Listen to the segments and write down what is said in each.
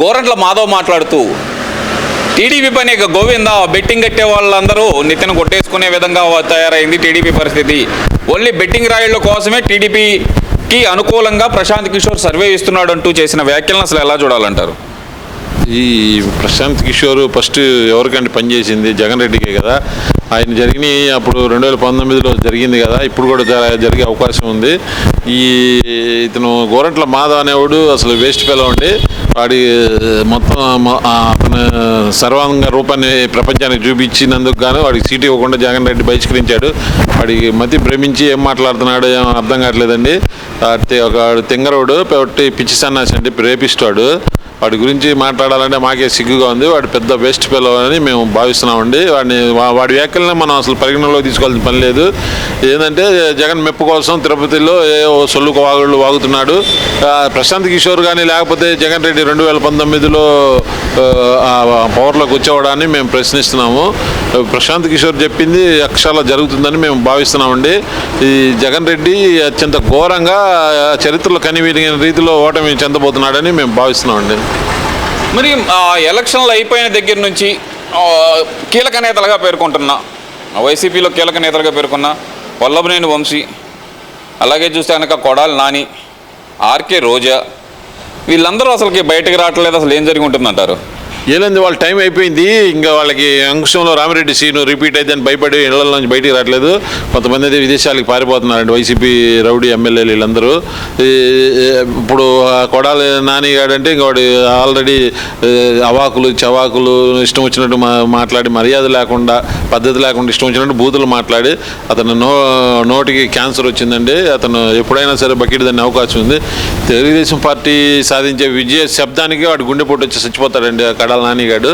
గోరంట్ల మాధవ్ మాట్లాడుతూ టీడీపీ పైన ఇక గోవింద బెట్టింగ్ కట్టే వాళ్ళందరూ నితిన్ కొట్టేసుకునే విధంగా తయారైంది టీడీపీ పరిస్థితి. ఓన్లీ బెట్టింగ్ రాయిళ్ళ కోసమే టీడీపీకి అనుకూలంగా ప్రశాంత్ కిషోర్ సర్వే ఇస్తున్నాడు అంటూ చేసిన వ్యాఖ్యలను అసలు ఎలా చూడాలంటారు? ఈ ప్రశాంత్ కిషోర్ ఫస్ట్ ఎవరికంటే పనిచేసింది జగన్ రెడ్డికే కదా. ఆయన జరిగిన అప్పుడు రెండు వేల పంతొమ్మిదిలో జరిగింది కదా. ఇప్పుడు కూడా జరిగే అవకాశం ఉంది. ఈ ఇతను గోరంట్ల మాధవ్ అనేవాడు అసలు వేస్ట్ ఫెలో వాడి మొత్తం అతను సర్వాంగ రూపాన్ని ప్రపంచానికి చూపించినందుకు గాను వాడికి సీటు ఇవ్వకుండా జగన్ రెడ్డి బహిష్కరించాడు. వాడికి మతి భ్రమించి ఏం మాట్లాడుతున్నాడో ఏం అర్థం కావట్లేదండి. ఒక తింగరోడు పెట్టి పిచ్చి సన్నాసి అంటే రేపిస్తాడు. వాడి గురించి మాట్లాడాలంటే మాకే సిగ్గుగా ఉంది. వాడు పెద్ద వేస్ట్ ఫెలో అని మేము భావిస్తున్నామండి. వాడిని వాడి వ్యాఖ్యలను మనం అసలు పరిగణనలోకి తీసుకోవాల్సిన పని లేదు. ఏంటంటే జగన్ మెప్పు కోసం తిరుపతిలో ఏ ఓ సొల్లు వాగుళ్ళు వాగుతున్నాడు. ప్రశాంత్ కిషోర్ కానీ లేకపోతే జగన్ రెడ్డి రెండు వేల పంతొమ్మిదిలో పవర్లో కూర్చోవడాన్ని మేము ప్రశ్నిస్తున్నాము. ప్రశాంత్ కిషోర్ చెప్పింది అక్షరాల జరుగుతుందని మేము భావిస్తున్నామండి. ఈ జగన్ రెడ్డి అత్యంత ఘోరంగా చరిత్రలో కనివిరిగిన రీతిలో ఓటమి చెందబోతున్నాడని మేము భావిస్తున్నామండి. మరి ఆ, ఎలక్షన్లు అయిపోయిన దగ్గర నుంచి కీలక నేతలుగా పేర్కొంటున్నా వైసీపీలో కీలక నేతలుగా పేర్కొన్న వల్లభనేని వంశీ అలాగే చూస్తే కనుక కొడాలి నాని ఆర్కే రోజా వీళ్ళందరూ అసలుకి బయటకు రావట్లేదు అసలు ఏం జరిగి ఉంటుందంటారు? ఏలంది వాళ్ళ టైం అయిపోయింది. ఇంకా వాళ్ళకి అంకుశంలో రామిరెడ్డి సీను రిపీట్ అయితే అని భయపడి ఇళ్ళ నుంచి బయటికి రావట్లేదు. కొంతమంది అయితే విదేశాలకు పారిపోతున్నారండి. వైసీపీ రౌడీ ఎమ్మెల్యేలు వీళ్ళందరూ. ఇప్పుడు ఆ కొడాలి నాని గాడంటే ఇంక వాడు ఆల్రెడీ అవాకులు చవాకులు ఇష్టం వచ్చినట్టు మా మాట్లాడి మర్యాద లేకుండా పద్ధతి లేకుండా ఇష్టం వచ్చినట్టు బూతులు మాట్లాడి అతను నో నోటికి క్యాన్సర్ వచ్చిందండి. అతను ఎప్పుడైనా సరే బకెట్ దాన్ని అవకాశం ఉంది. తెలుగుదేశం పార్టీ సాధించే విజయ శబ్దానికి వాడు గుండెపోటు వచ్చి చచ్చిపోతాడండి. అక్కడ కడాల నానిగాడు.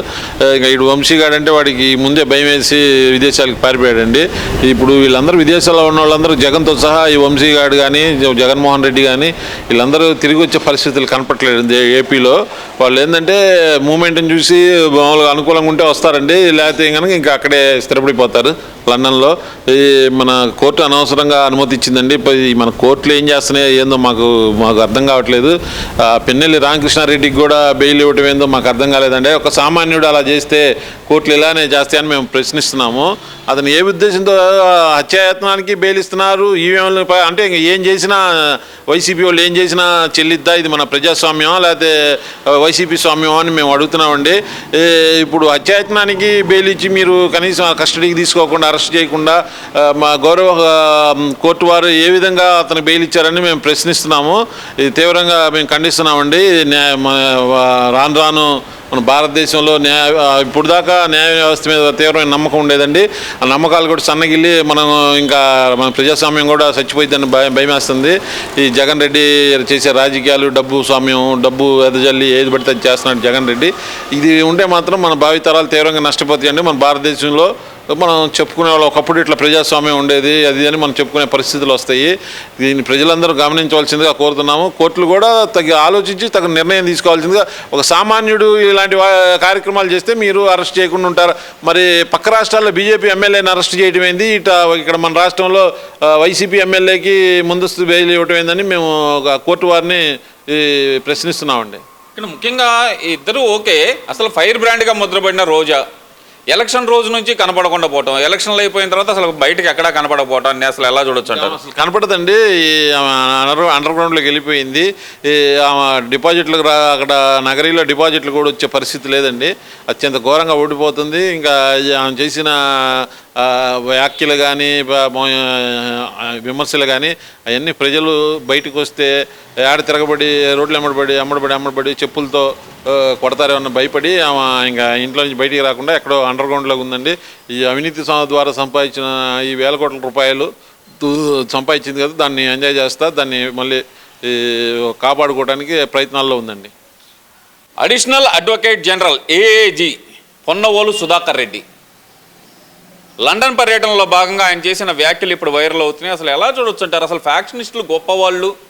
ఇంకా ఇటు వంశీగాడు అంటే వాడికి ముందే భయం వేసి విదేశాలకు పారిపోయాడండి. ఇప్పుడు వీళ్ళందరూ విదేశాల్లో ఉన్న వాళ్ళందరూ జగన్తో సహా ఈ వంశీగాడు కానీ జగన్మోహన్ రెడ్డి కానీ వీళ్ళందరూ తిరిగి వచ్చే పరిస్థితులు కనపట్లేదు ఏపీలో వాళ్ళు ఏంటంటే మూమెంట్ని చూసి మామూలుగా అనుకూలంగా ఉంటే వస్తారండి లేకపోతే కనుక ఇంకా అక్కడే స్థిరపడిపోతారు లండన్లో. ఈ మన కోర్టు అనవసరంగా అనుమతి ఇచ్చిందండి మన కోర్టులు ఏం చేస్తున్నాయో ఏందో మాకు మాకు అర్థం కావట్లేదు. ఆ, పెన్నెల్లి రామకృష్ణారెడ్డికి కూడా బెయిల్ ఇవ్వటం ఏందో మాకు అర్థం కాలేదండి. ఒక సామాన్యుడు అలా చేస్తే కోర్టులు ఇలానే చేస్తాయని మేము ప్రశ్నిస్తున్నాము. అతను ఏ ఉద్దేశంతో హత్యాయత్నానికి బెయిలిస్తున్నారు? ఈవీఎంలు అంటే ఇంక ఏం చేసినా వైసీపీ వాళ్ళు ఏం చేసినా చెల్లిద్దా? ఇది మన ప్రజాస్వామ్యం లేకపోతే వైసీపీ స్వామ్యం అని మేము అడుగుతున్నామండి. ఇప్పుడు హత్యాయత్నానికి బెయిల్ ఇచ్చి మీరు కనీసం కస్టడీకి తీసుకోకుండా అరెస్ట్ చేయకుండా మా గౌరవ కోర్టు వారు ఏ విధంగా అతను బెయిల్ ఇచ్చారని మేము ప్రశ్నిస్తున్నాము. ఇది తీవ్రంగా మేము ఖండిస్తున్నామండి. న్యాయ రాను రాను మన భారతదేశంలో న్యాయ ఇప్పుడు దాకా న్యాయ వ్యవస్థ మీద తీవ్రమైన నమ్మకం ఉండేదండి. ఆ నమ్మకాలు కూడా సన్నగిల్లి మనం ఇంకా మన ప్రజాస్వామ్యం కూడా చచ్చిపోయిద్దని భయం భయమేస్తుంది. ఈ జగన్ రెడ్డి చేసే రాజకీయాలు డబ్బు స్వామ్యం డబ్బు ఎదజల్లి ఏది పడితే అది చేస్తున్నాడు జగన్ రెడ్డి. ఇది ఉంటే మాత్రం మన భావితరాలు తీవ్రంగా నష్టపోతాయండి. మన భారతదేశంలో మనం చెప్పుకునే వాళ్ళు ఒకప్పుడు ఇట్లా ప్రజాస్వామ్యం ఉండేది అది అని మనం చెప్పుకునే పరిస్థితులు వస్తాయి. దీన్ని ప్రజలందరూ గమనించవలసిందిగా కోరుతున్నాము. కోర్టులు కూడా తగి ఆలోచించి తగిన నిర్ణయం తీసుకోవాల్సిందిగా ఒక సామాన్యుడు ఇలాంటి కార్యక్రమాలు చేస్తే మీరు అరెస్ట్ చేయకుండా ఉంటారు. మరి పక్క రాష్ట్రాల్లో బీజేపీ ఎమ్మెల్యేని అరెస్ట్ చేయడం ఏంది? ఇట ఇక్కడ మన రాష్ట్రంలో వైసీపీ ఎమ్మెల్యేకి ముందస్తు బెయిల్ ఇవ్వటం ఏందని మేము ఒక కోర్టు వారిని ప్రశ్నిస్తున్నామండి. ఇక్కడ ముఖ్యంగా ఇద్దరు ఓకే. అసలు ఫైర్ బ్రాండ్గా ముద్రపడిన రోజా ఎలక్షన్ రోజు నుంచి కనపడకుండా పోవటం. ఎలక్షన్లు అయిపోయిన తర్వాత అసలు బయటకి ఎక్కడా అని అసలు ఎలా చూడొచ్చు అంటారు అసలు కనపడదండి. అండర్ అండర్ గ్రౌండ్లోకి వెళ్ళిపోయింది. ఈ ఆమె డిపాజిట్లకు రా అక్కడ నగరీలో డిపాజిట్లు కూడా వచ్చే పరిస్థితి లేదండి. అత్యంత ఘోరంగా ఓడిపోతుంది. ఇంకా ఆమె చేసిన వ్యాఖ్యలు కానీ విమర్శలు కానీ అవన్నీ ప్రజలు బయటకు వస్తే ఏడ తిరగబడి రోడ్లు అమ్మడబడి అమ్మడబడి అమ్మడబడి చెప్పులతో కొడతారేమన్నా భయపడి ఆమె ఇంకా ఇంట్లో నుంచి బయటికి రాకుండా ఎక్కడో అండర్ గ్రౌండ్లో ఉందండి. ఈ అవినీతి సం- ద్వారా సంపాదించిన ఈ వేల కోట్ల రూపాయలు తూ- సంపాదించింది కదా దాన్ని ఎంజాయ్ చేస్తా దాన్ని మళ్ళీ కాపాడుకోవడానికి ప్రయత్నాల్లో ఉందండి. Additional advocate general AAG Ponnavolu Sudhakar Reddy. London పర్యటనలో భాగంగా ఆయన చేసిన వ్యాఖ్యలు ఇప్పుడు వైరల్ అవుతున్నాయి. అసలు ఎలా చూడొచ్చు అంటారు? అసలు ఫ్యాక్షనిస్టులు గొప్పవాళ్ళు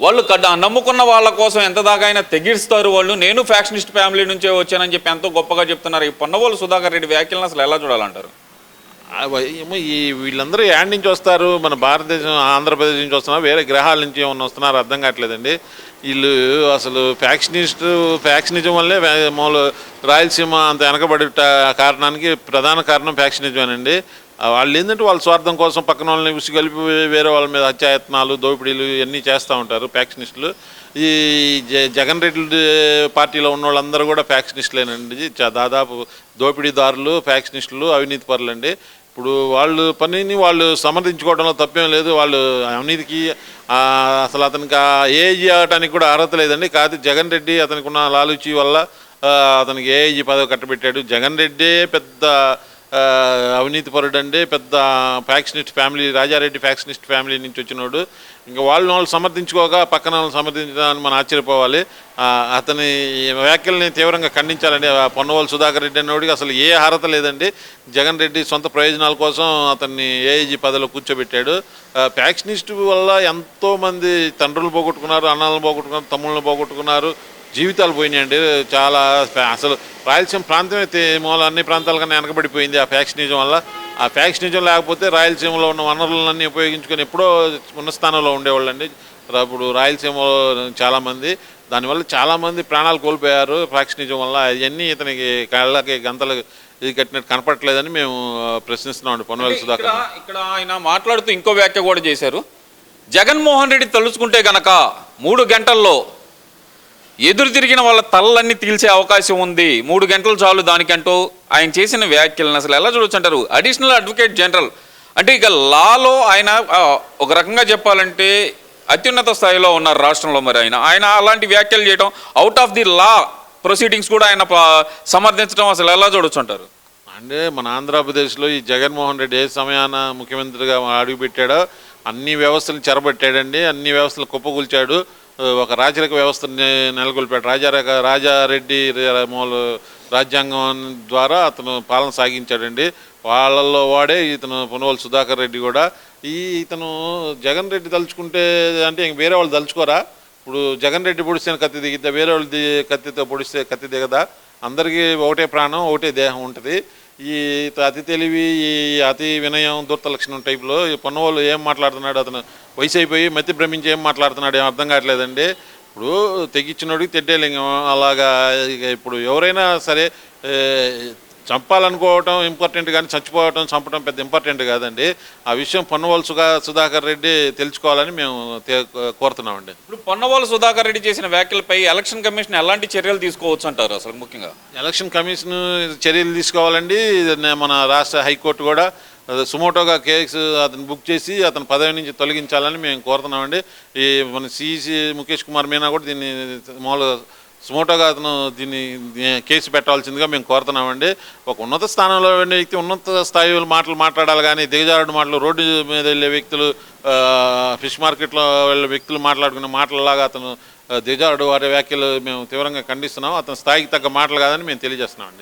వాళ్ళు నమ్ముకున్న వాళ్ళ కోసం ఎంత దాకా అయినా తెగిస్తారు వాళ్ళు. నేను ఫ్యాక్షనిస్ట్ ఫ్యామిలీ నుంచే వచ్చానని చెప్పి ఎంతో గొప్పగా చెప్తున్నారు. ఈ పొన్నవోలు సుధాకర్ రెడ్డి వ్యాఖ్యలను అసలు ఎలా చూడాలంటారు? ఏమో ఈ వీళ్ళందరూ యాడ్ నుంచి వస్తారు. మన భారతదేశం ఆంధ్రప్రదేశ్ నుంచి వస్తున్నారు. వేరే గ్రహాల నుంచి ఏమన్నా వస్తున్నారు అర్థం కావట్లేదండి. వీళ్ళు అసలు ఫ్యాక్షనిస్ట్ ఫ్యాక్షనిజం వల్లే మామూలు రాయలసీమ అంత వెనకబడి కారణానికి ప్రధాన కారణం ఫ్యాక్షనిజమేనండి. అండి వాళ్ళు ఏంటంటే వాళ్ళ స్వార్థం కోసం పక్కన వాళ్ళని ఉసిగలిపి వేరే వాళ్ళ మీద హత్యాయత్నాలు దోపిడీలు ఇవన్నీ చేస్తూ ఉంటారు ఫ్యాక్షనిస్టులు. ఈ జ- జగన్ రెడ్డి పార్టీలో ఉన్న వాళ్ళందరూ కూడా ఫ్యాక్షనిస్టులేనండి. దాదాపు దోపిడీదారులు ఫ్యాక్షనిస్టులు అవినీతి పరులండి. ఇప్పుడు వాళ్ళు పనిని వాళ్ళు సమర్థించుకోవడంలో తప్పేం లేదు. వాళ్ళు అవినీతికి అసలు అతనికి ఆ ఏఐజీ ఆగటానికి కూడా అర్హత లేదండి. కాదు జగన్ రెడ్డి అతనికి ఉన్న లాలూచి వల్ల అతనికి ఏఐజీ పదవి కట్టబెట్టాడు. జగన్ రెడ్డే పెద్ద అవినీతి అవినీతి పరుడండి పెద్ద factionist family Rajareddy factionist family నుంచి వచ్చినోడు. ఇంకా వాళ్ళని వాళ్ళు సమర్థించుకోగా పక్కన వాళ్ళని సమర్థించడానికి మనం ఆశ్చర్యపోవాలి. అతని వ్యాఖ్యల్ని తీవ్రంగా ఖండించాలండి. పొన్నవాళ్ళు సుధాకర్ రెడ్డి అన్నోడికి అసలు ఏ అర్హత లేదండి. జగన్ రెడ్డి సొంత ప్రయోజనాల కోసం అతన్ని ఏఐజీ పదవిలో కూర్చోబెట్టాడు. ఫ్యాక్షనిస్ట్ వల్ల ఎంతోమంది తండ్రులు పోగొట్టుకున్నారు అన్నాలను పోగొట్టుకున్నారు తమ్ముళ్ళని పోగొట్టుకున్నారు. జీవితాలు పోయినాయండి. చాలా అసలు రాయలసీమ ప్రాంతం అయితే మూల అన్ని ప్రాంతాల కన్నా వెనకబడిపోయింది ఆ ఫ్యాక్షనిజం వల్ల. ఆ ఫ్యాక్షనిజం లేకపోతే రాయలసీమలో ఉన్న వనరులన్నీ ఉపయోగించుకొని ఎప్పుడో ఉన్న స్థానంలో ఉండేవాళ్ళండి. ఇప్పుడు రాయలసీమలో చాలామంది దానివల్ల చాలామంది ప్రాణాలు కోల్పోయారు. ఫ్యాక్షనిజం వల్ల అవన్నీ ఇతనికి కళ్ళకి గంతలు ఇది కట్టినట్టు కనపడట్లేదని మేము ప్రశ్నిస్తున్నామండి పొన్నవేలు సుధాకర్ ఇక్కడ ఆయన మాట్లాడుతూ ఇంకో వ్యాఖ్య కూడా చేశారు. జగన్మోహన్ రెడ్డి తలుచుకుంటే గనక మూడు గంటల్లో ఎదురు తిరిగిన వాళ్ళ తలలన్నీ తీల్చే అవకాశం ఉంది. మూడు గంటలు చాలు దానికంటూ ఆయన చేసిన వ్యాఖ్యలను అసలు ఎలా చూడొచ్చు అంటారు అడిషనల్ అడ్వకేట్ జనరల్ అంటే ఇక లాలో ఆయన ఒక రకంగా చెప్పాలంటే అత్యున్నత స్థాయిలో ఉన్నారు రాష్ట్రంలో మరి ఆయన. ఆయన అలాంటి వ్యాఖ్యలు చేయడం out of the law proceedings కూడా ఆయన ప- సమర్థించడం అసలు ఎలా చూడొచ్చు అంటారు అంటే మన ఆంధ్రప్రదేశ్లో ఈ జగన్మోహన్ రెడ్డి ఏ సమయాన ముఖ్యమంత్రిగా అడుగుపెట్టాడో అన్ని వ్యవస్థలు చెరబట్టాడండి అన్ని వ్యవస్థలు కుప్పకూల్చాడు. ఒక రాజరిక వ్యవస్థని నెలకొల్పాడు. రాజారక రాజారెడ్డి మూల రాజ్యాంగం ద్వారా అతను పాలన సాగించాడండి. వాళ్ళల్లో వాడే ఇతను పునవల్ సుధాకర్ రెడ్డి కూడా. ఈ ఇతను జగన్ రెడ్డి తలుచుకుంటే అంటే ఇంక వేరే వాళ్ళు తలుచుకోరా? ఇప్పుడు జగన్ రెడ్డి పొడిస్తే కత్తి దిగిద్దా? వేరే వాళ్ళు కత్తితో పొడిస్తే కత్తి దిగదా? అందరికీ ఒకటే ప్రాణం ఒకటే దేహం ఉంటుంది. ఈ అతి తెలివి ఈ అతి వినయం దుర్త లక్షణం టైప్లో ఈ పొన్నవాళ్ళు ఏం మాట్లాడుతున్నాడు అతను వయసు అయిపోయి మతి భ్రమించి ఏం మాట్లాడుతున్నాడు ఏం అర్థం కావట్లేదండి. ఇప్పుడు తెగించినోడికి తెడ్డేలింగం అలాగా ఇక ఇప్పుడు ఎవరైనా సరే చంపాలనుకోవటం ఇంపార్టెంట్ కానీ చచ్చిపోవటం చంపడం పెద్ద ఇంపార్టెంట్ కాదండి. ఆ విషయం పొన్నవాళ్ళు సుధా సుధాకర్ రెడ్డి తెలుసుకోవాలని మేము కోరుతున్నామండి. ఇప్పుడు పొన్నవాళ్ళు సుధాకర్ రెడ్డి చేసిన వ్యాఖ్యలపై ఎలక్షన్ కమిషన్ ఎలాంటి చర్యలు తీసుకోవచ్చు అంటారు అసలు ముఖ్యంగా? ఎలక్షన్ కమిషన్ చర్యలు తీసుకోవాలండి. మన రాష్ట్ర హైకోర్టు కూడా సుమోటోగా కేసు అతను బుక్ చేసి అతను పదవి నుంచి తొలగించాలని మేము కోరుతున్నామండి. ఈ మన సిఈసి ముఖేష్ కుమార్ మీనా కూడా దీన్ని మామూలుగా సుమోటోగా అతను దీన్ని కేసు పెట్టాల్సిందిగా మేము కోరుతున్నామండి. ఒక ఉన్నత స్థానంలో ఉండే వ్యక్తి ఉన్నత స్థాయి మాటలు మాట్లాడాలి కానీ దిగజారుడు మాటలు రోడ్డు మీద వెళ్ళే వ్యక్తులు ఫిష్ మార్కెట్లో వెళ్ళే వ్యక్తులు మాట్లాడుకునే మాటలలాగా అతను దిగజారుడు వారి వ్యాఖ్యలు మేము తీవ్రంగా ఖండిస్తున్నాం. అతని స్థాయికి తగ్గ మాటలు కాదని మేము తెలియజేస్తున్నామండి.